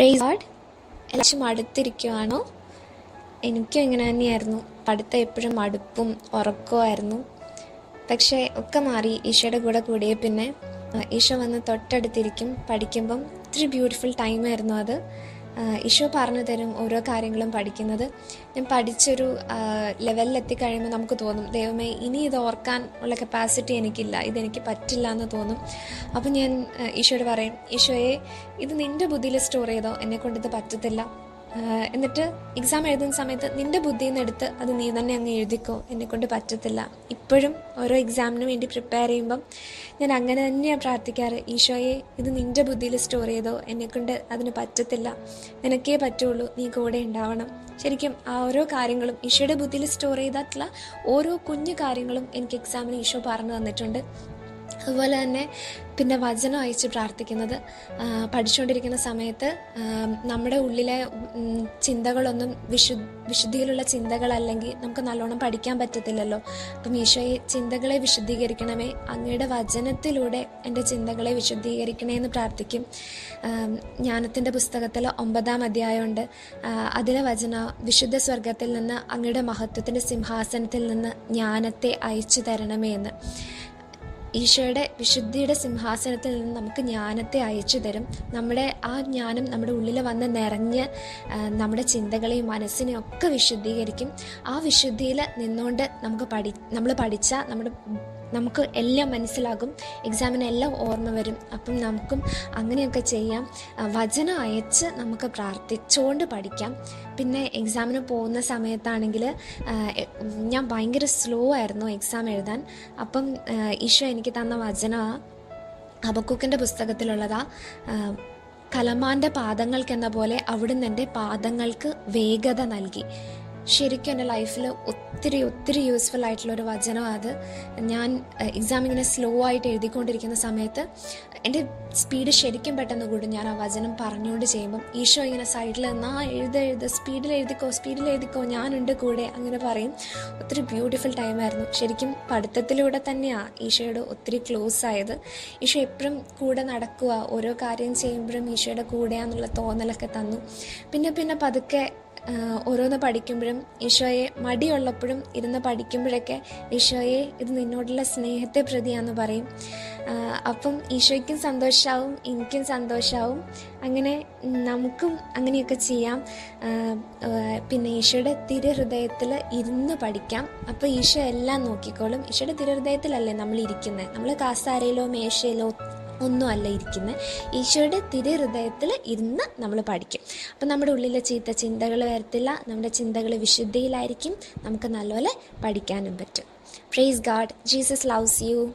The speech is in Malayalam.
പ്രൈസ് ഗാഡ് എല്ലാവരും അടുത്തിരിക്കുവാണോ? എനിക്കും ഇങ്ങനെ തന്നെയായിരുന്നു. പഠിത്തം എപ്പോഴും മടുപ്പും ഉറക്കമായിരുന്നു പക്ഷേ ഒക്കെ മാറി ഈശോയുടെ കൂടെ കൂടിയ പിന്നെ ഈശോ വന്ന് തൊട്ടടുത്തിരിക്കും പഠിക്കുമ്പം ഒത്തിരി ബ്യൂട്ടിഫുൾ ടൈമായിരുന്നു അത്. ഈശോ പറഞ്ഞു തരും ഓരോ കാര്യങ്ങളും പഠിക്കുന്നത്. ഞാൻ പഠിച്ചൊരു ലെവലിൽ എത്തിക്കഴിയുമ്പോൾ നമുക്ക് തോന്നും ദൈവമേ ഇനി ഇത് ഓർക്കാൻ ഉള്ള കപ്പാസിറ്റി എനിക്കില്ല. ഇതെനിക്ക് പറ്റില്ല എന്ന് തോന്നും. അപ്പം ഞാൻ ഈശോയോട് പറയും ഈശോയെ ഇത് നിന്റെ ബുദ്ധിയിൽ സ്റ്റോർ ചെയ്തോ? എന്നെ കൊണ്ട് ഇത് പറ്റത്തില്ല. എന്നിട്ട് എക്സാം എഴുതുന്ന സമയത്ത് നിന്റെ ബുദ്ധിയിൽ നിന്ന് എടുത്ത് അത് നീ തന്നെ അങ്ങ് എഴുതിക്കോ. എന്നെ കൊണ്ട് പറ്റത്തില്ല. ഇപ്പോഴും ഓരോ എക്സാമിന് വേണ്ടി പ്രിപ്പയർ ചെയ്യുമ്പം ഞാൻ അങ്ങനെ തന്നെയാണ് പ്രാർത്ഥിക്കാറ്. ഈശോയെ ഇത് നിന്റെ ബുദ്ധിയിൽ സ്റ്റോർ ചെയ്തോ. എന്നെ കൊണ്ട് അതിന് പറ്റത്തില്ല. നിനക്കേ പറ്റുള്ളൂ. നീ കൂടെ ഉണ്ടാവണം. ശരിക്കും ആ ഓരോ കാര്യങ്ങളും ഈശോയുടെ ബുദ്ധിയിൽ സ്റ്റോർ ചെയ്തിട്ടുള്ള ഓരോ കുഞ്ഞു കാര്യങ്ങളും എനിക്ക് എക്സാമിന് ഈശോ പറഞ്ഞു തന്നിട്ടുണ്ട്. അതുപോലെ തന്നെ പിന്നെ വചനം അയച്ച് പ്രാർത്ഥിക്കുന്നത് പഠിച്ചുകൊണ്ടിരിക്കുന്ന സമയത്ത് നമ്മുടെ ഉള്ളിലെ ചിന്തകളൊന്നും വിശു വിശുദ്ധിയിലുള്ള ചിന്തകളല്ലെങ്കിൽ നമുക്ക് നല്ലോണം പഠിക്കാൻ പറ്റത്തില്ലല്ലോ. അപ്പം ഈശോയെ ചിന്തകളെ വിശുദ്ധീകരിക്കണമേ അങ്ങയുടെ വചനത്തിലൂടെ എന്റെ ചിന്തകളെ വിശുദ്ധീകരിക്കണേ എന്ന് പ്രാർത്ഥിക്കും. ജ്ഞാനത്തിന്റെ പുസ്തകത്തിൽ ഒമ്പതാം അധ്യായമുണ്ട്. അതിലെ വചന വിശുദ്ധ സ്വർഗത്തിൽ നിന്ന് അങ്ങയുടെ മഹത്വത്തിന്റെ സിംഹാസനത്തിൽ നിന്ന് ജ്ഞാനത്തെ അയച്ചു തരണമേ എന്ന്. ഈശോയുടെ വിശുദ്ധിയുടെ സിംഹാസനത്തിൽ നിന്ന് നമുക്ക് ജ്ഞാനത്തെ അയച്ചു തരും. നമ്മുടെ ആ ജ്ഞാനം നമ്മുടെ ഉള്ളിൽ വന്ന് നിറഞ്ഞ് നമ്മുടെ ചിന്തകളെയും മനസ്സിനെയും ഒക്കെ വിശുദ്ധീകരിക്കും. ആ വിശുദ്ധിയിൽ നിന്നുകൊണ്ട് നമുക്ക് പഠി നമ്മൾ പഠിച്ച നമ്മുടെ നമുക്ക് എല്ലാം മനസ്സിലാകും എക്സാമിന് എല്ലാം ഓർമ്മ വരും. അപ്പം നമുക്കും അങ്ങനെയൊക്കെ ചെയ്യാം. വചനം അയച്ച് നമുക്ക് പ്രാർത്ഥിച്ചുകൊണ്ട് പഠിക്കാം. പിന്നെ എക്സാമിന് പോകുന്ന സമയത്താണെങ്കിൽ ഞാൻ ഭയങ്കര സ്ലോ ആയിരുന്നു എക്സാം എഴുതാൻ. അപ്പം ഈശോ എനിക്ക് തന്ന വചനമാണ് അബക്കുക്കിന്റെ പുസ്തകത്തിലുള്ളതാ കലമാന്റെ പാദങ്ങൾക്കെന്ന പോലെ അവിടുന്ന് എന്റെ പാദങ്ങൾക്ക് വേഗത നൽകി. ശരിക്കും എന്റെ ലൈഫിൽ ഒത്തിരി ഒത്തിരി യൂസ്ഫുൾ ആയിട്ടുള്ള ഒരു വചനമാണ് അത്. ഞാൻ എക്സാം ഇങ്ങനെ സ്ലോ ആയിട്ട് എഴുതിക്കൊണ്ടിരിക്കുന്ന സമയത്ത് എന്റെ സ്പീഡ് ശരിക്കും പെട്ടെന്ന് കൂടും. ഞാൻ ആ വചനം പറഞ്ഞുകൊണ്ട് ചെയ്യുമ്പം ഈശോ ഇങ്ങനെ സൈഡിൽ നിന്നാ എഴുത എഴുത സ്പീഡിൽ എഴുതിക്കോ സ്പീഡിൽ എഴുതിക്കോ ഞാനുണ്ട് കൂടെ അങ്ങനെ പറയും. ഒത്തിരി ബ്യൂട്ടിഫുൾ ടൈമായിരുന്നു ശരിക്കും പഠിത്തത്തിലൂടെ തന്നെയാണ് ഈശോയോട് ഒത്തിരി ക്ലോസ് ആയത്. ഈശോ എപ്പോഴും കൂടെ നടക്കുക ഓരോ കാര്യം ചെയ്യുമ്പോഴും ഈശോയുടെ കൂടെയാന്നുള്ള തോന്നലൊക്കെ തന്നു. പിന്നെ പിന്നെ പതുക്കെ ഓരോന്ന് പഠിക്കുമ്പോഴും ഈശോയെ മടിയുള്ളപ്പോഴും ഇരുന്ന് പഠിക്കുമ്പോഴൊക്കെ ഈശോയെ ഇത് നിന്നോടുള്ള സ്നേഹത്തെ പ്രതിയാന്ന് പറയും. അപ്പം ഈശോയ്ക്കും സന്തോഷമാവും എനിക്കും സന്തോഷമാവും അങ്ങനെ നമുക്കും അങ്ങനെയൊക്കെ ചെയ്യാം. പിന്നെ ഈശോയുടെ തിരുഹൃദയത്തിൽ ഇരുന്ന് പഠിക്കാം. അപ്പോൾ ഈശോ എല്ലാം നോക്കിക്കോളും. ഈശോയുടെ തിരുഹൃദയത്തിലല്ലേ നമ്മൾ ഇരിക്കുന്നത് നമ്മൾ കാസാരയിലോ മേശയിലോ ഒന്നും അല്ല ഇരിക്കുന്നത് ഈശോയുടെ തിരുഹൃദയത്തിൽ ഇരുന്ന് നമ്മൾ പഠിക്കും. അപ്പം നമ്മുടെ ഉള്ളിലെ ചീത്ത ചിന്തകൾ വരത്തില്ല. നമ്മുടെ ചിന്തകൾ വിശുദ്ധിയിലായിരിക്കും. നമുക്ക് നല്ലപോലെ പഠിക്കാനും പറ്റും. Praise God Jesus loves you